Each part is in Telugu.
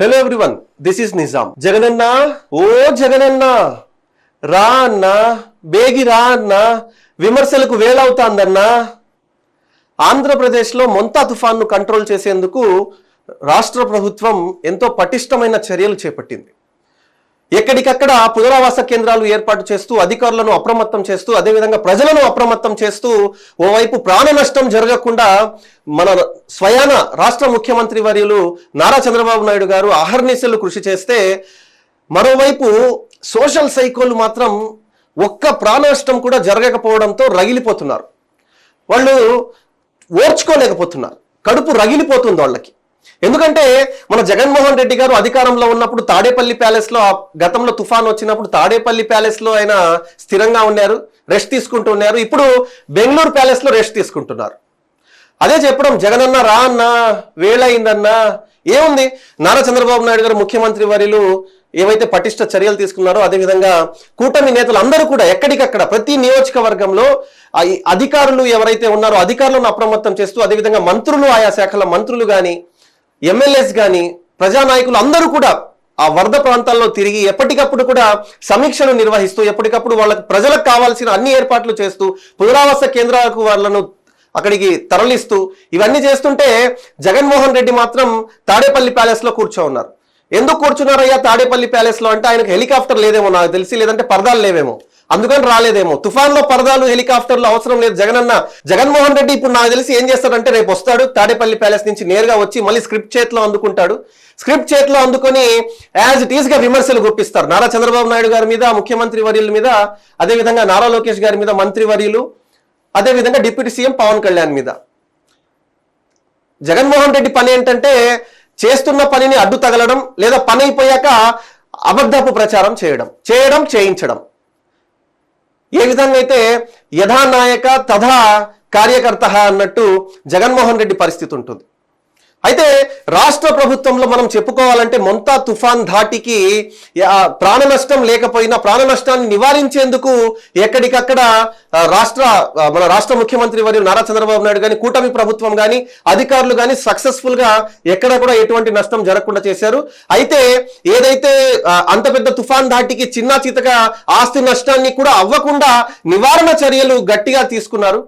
Hello everyone this is Nizam Jagananna ఓ జగనన్న రా అన్న బేగి రా అన్న విమర్శలకు వేలవుతాందన్నా. ఆంధ్రప్రదేశ్లో మొంతా తుఫాన్ను కంట్రోల్ చేసేందుకు రాష్ట్ర ప్రభుత్వం ఎంతో పటిష్టమైన చర్యలు చేపట్టింది. ఎక్కడికక్కడ పునరావాస కేంద్రాలు ఏర్పాటు చేస్తూ అధికారులను అప్రమత్తం చేస్తూ అదేవిధంగా ప్రజలను అప్రమత్తం చేస్తూ ఓవైపు ప్రాణ నష్టం జరగకుండా మన స్వయాన రాష్ట్ర ముఖ్యమంత్రి వర్యులు నారా చంద్రబాబు నాయుడు గారు అహర్నిశలు కృషి చేస్తే మరోవైపు సోషల్ సైకోలు మాత్రం ఒక్క ప్రాణ నష్టం కూడా జరగకపోవడంతో రగిలిపోతున్నారు. వాళ్ళు ఓర్చుకోలేకపోతున్నారు. కడుపు రగిలిపోతుంది వాళ్ళకి. ఎందుకంటే మన జగన్మోహన్ రెడ్డి గారు అధికారంలో ఉన్నప్పుడు తాడేపల్లి ప్యాలెస్లో గతంలో తుఫాన్ వచ్చినప్పుడు తాడేపల్లి ప్యాలెస్లో ఆయన స్థిరంగా ఉన్నారు రెస్ట్ తీసుకుంటున్నారు ఇప్పుడు బెంగళూరు ప్యాలెస్లో రెస్ట్ తీసుకుంటున్నారు. అదే చెప్పడం జగనన్న రా అన్న వేళయిందన్నా. ఏముంది? నారా చంద్రబాబు నాయుడు గారు ముఖ్యమంత్రి వర్యులు ఏవైతే పటిష్ట చర్యలు తీసుకున్నారో అదేవిధంగా కూటమి నేతలు అందరూ కూడా ఎక్కడికక్కడ ప్రతి నియోజకవర్గంలో అధికారులు ఎవరైతే ఉన్నారో అధికారులను అప్రమత్తం చేస్తూ అదేవిధంగా మంత్రులు ఆయా శాఖల మంత్రులు కానీ ఎమ్మెల్యేస్ కానీ ప్రజానాయకులు అందరూ కూడా ఆ వరద ప్రాంతాల్లో తిరిగి ఎప్పటికప్పుడు కూడా సమీక్షను నిర్వహిస్తూ ఎప్పటికప్పుడు వాళ్ళకి ప్రజలకు కావాల్సిన అన్ని ఏర్పాట్లు చేస్తూ పునరావాస కేంద్రాలకు వాళ్ళను అక్కడికి తరలిస్తూ ఇవన్నీ చేస్తుంటే జగన్మోహన్ రెడ్డి మాత్రం తాడేపల్లి ప్యాలెస్లో కూర్చో ఉన్నారు. ఎందుకు కూర్చున్నారయ్యా తాడేపల్లి ప్యాలెస్లో? అంటే ఆయనకు హెలికాప్టర్ లేదేమో నాకు తెలిసి లేదంటే పరదాలు లేవేమో. అందుకని రాలేదేమో. తుఫాన్లో పరదాలు హెలికాప్టర్లు అవసరం లేదు. జగనన్న జగన్మోహన్ రెడ్డి ఇప్పుడు నాకు తెలిసి ఏం చేస్తాడంటే రేపు వస్తాడు తాడేపల్లి ప్యాలెస్ నుంచి నేరుగా వచ్చి మళ్ళీ స్క్రిప్ట్ చేతిలో అందుకుంటాడు. స్క్రిప్ట్ చేతిలో అందుకొని యాజ్ ఇట్ ఈస్గా విమర్శలు గుప్పిస్తారు. నారా చంద్రబాబు నాయుడు గారి మీద ముఖ్యమంత్రి వర్యుల మీద అదేవిధంగా నారా లోకేష్ గారి మీద మంత్రి వర్యులు అదేవిధంగా డిప్యూటీ సీఎం పవన్ కళ్యాణ్ మీద. జగన్మోహన్ రెడ్డి పని ఏంటంటే చేస్తున్న పనిని అడ్డు తగలడం లేదా పని అయిపోయాక అబద్ధపు ప్రచారం చేయడం చేయడం చేయించడం. ఏ విధంగా అయితే యథానాయక తథా కార్యకర్త అన్నట్టు జగన్మోహన్ రెడ్డి పరిస్థితి ఉంటుంది. అయితే రాష్ట్ర ప్రభుత్వంలో మనం చెప్పుకోవాలంటే మొంతా తుఫాన్ ధాటికి ప్రాణ నష్టం లేకపోయినా ప్రాణ నష్టాన్ని నివారించేందుకు ఎక్కడికక్కడ రాష్ట్ర మన రాష్ట్ర ముఖ్యమంత్రి వారి నారా చంద్రబాబు నాయుడు కానీ కూటమి ప్రభుత్వం కానీ అధికారులు కానీ సక్సెస్ఫుల్గా ఎక్కడ కూడా ఎటువంటి నష్టం జరగకుండా చేశారు. అయితే ఏదైతే అంత పెద్ద తుఫాన్ ధాటికి చిన్న చితగా ఆస్తి నష్టాన్ని కూడా అవ్వకుండా నివారణ చర్యలు గట్టిగా తీసుకున్నారు.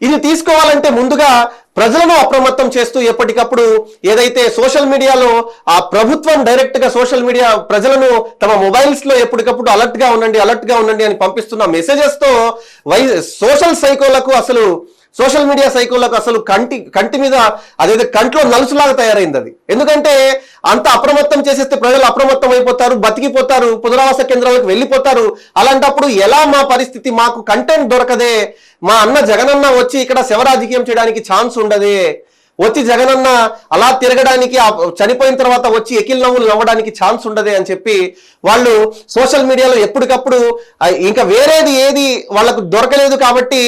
ఇది తీసుకోవాలంటే ముందుగా ప్రజలను అప్రమత్తం చేస్తూ ఎప్పటికప్పుడు ఏదైతే సోషల్ మీడియాలో ఆ ప్రభుత్వం డైరెక్ట్గా సోషల్ మీడియా ప్రజలను తమ మొబైల్స్లో ఎప్పటికప్పుడు అలర్ట్గా ఉండండి అలర్ట్గా ఉండండి అని పంపిస్తున్న మెసేజెస్తో వై సోషల్ సైకోలకు అసలు సోషల్ మీడియా సైకోలకు అసలు కంటి కంటి మీద అదేదో కంట్లో నలుసులాగా తయారైంది అది. ఎందుకంటే అంత అప్రమత్తం చేసేస్తే ప్రజలు అప్రమత్తం అయిపోతారు బతికిపోతారు పునరావాస కేంద్రాలకు వెళ్ళిపోతారు. అలాంటప్పుడు ఎలా మా పరిస్థితి మాకు కంటెంట్ దొరకదే? మా అన్న జగనన్న వచ్చి ఇక్కడ శవరాజకీయం చేయడానికి ఛాన్స్ ఉండదే. వచ్చి జగనన్న అలా తిరగడానికి చనిపోయిన తర్వాత వచ్చి ఎకిల్ నవ్వులు నవ్వడానికి ఛాన్స్ ఉండదే అని చెప్పి వాళ్ళు సోషల్ మీడియాలో ఎప్పటికప్పుడు ఇంకా వేరేది ఏది వాళ్ళకు దొరకలేదు కాబట్టి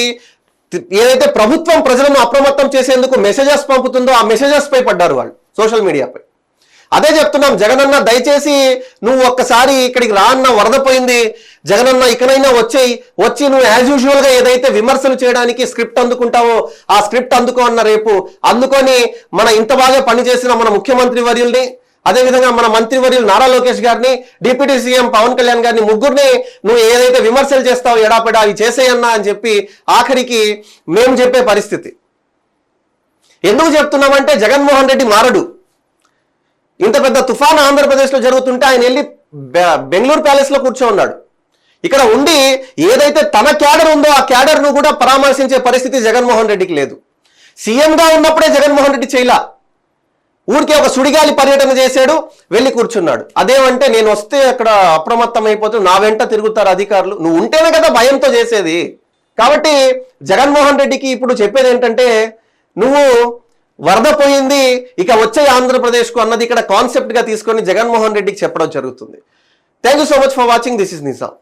ఏదైతే ప్రభుత్వం ప్రజలను అప్రమత్తం చేసేందుకు మెసేజెస్ పంపుతుందో ఆ మెసేజెస్ పై పడ్డారు వాళ్ళు సోషల్ మీడియాపై అదే చెప్తున్నాం జగనన్న దయచేసి నువ్వు ఒక్కసారి ఇక్కడికి రా అన్న వరద పోయింది జగనన్న ఇకనైనా వచ్చేయి వచ్చి నువ్వు యాజ్ యూజువల్గా ఏదైతే విమర్శలు చేయడానికి స్క్రిప్ట్ అందుకుంటావో ఆ స్క్రిప్ట్ అందుకో అన్న రేపు అందుకొని మన ఇంత బాగా పనిచేసిన మన ముఖ్యమంత్రి వర్యుల్ని అదేవిధంగా మన మంత్రివర్యులు నారా లోకేష్ గారిని డిప్యూటీ సీఎం పవన్ కళ్యాణ్ గారిని ముగ్గురిని నువ్వు ఏదైతే విమర్శలు చేస్తావో ఎడాపెడా అవి చేసేయన్నా అని చెప్పి ఆఖరికి మేము చెప్పే పరిస్థితి. ఎందుకు చెప్తున్నామంటే జగన్మోహన్ రెడ్డి మారడు. ఇంత పెద్ద తుఫాను ఆంధ్రప్రదేశ్లో జరుగుతుంటే ఆయన వెళ్ళి బెంగళూరు ప్యాలెస్లో కూర్చో ఉన్నాడు ఇక్కడ ఉండి ఏదైతే తన క్యాడర్ ఉందో ఆ క్యాడర్ను కూడా పరామర్శించే పరిస్థితి జగన్మోహన్ రెడ్డికి లేదు. సీఎంగా ఉన్నప్పుడే జగన్మోహన్ రెడ్డి చేయలా. ఊరికే ఒక సుడిగాలి పర్యటన చేశాడు వెళ్ళి కూర్చున్నాడు. అదేమంటే నేను వస్తే అక్కడ అప్రమత్తం అయిపోతే నా వెంట తిరుగుతారు అధికారులు. నువ్వు ఉంటేనే కదా భయంతో చేసేది. కాబట్టి జగన్మోహన్ రెడ్డికి ఇప్పుడు చెప్పేది ఏంటంటే నువ్వు వరద పోయింది ఇక వచ్చే ఆంధ్రప్రదేశ్కు అన్నది ఇక్కడ కాన్సెప్ట్గా తీసుకొని జగన్మోహన్ రెడ్డికి చెప్పడం జరుగుతుంది. Thank you so much for watching this is Nizam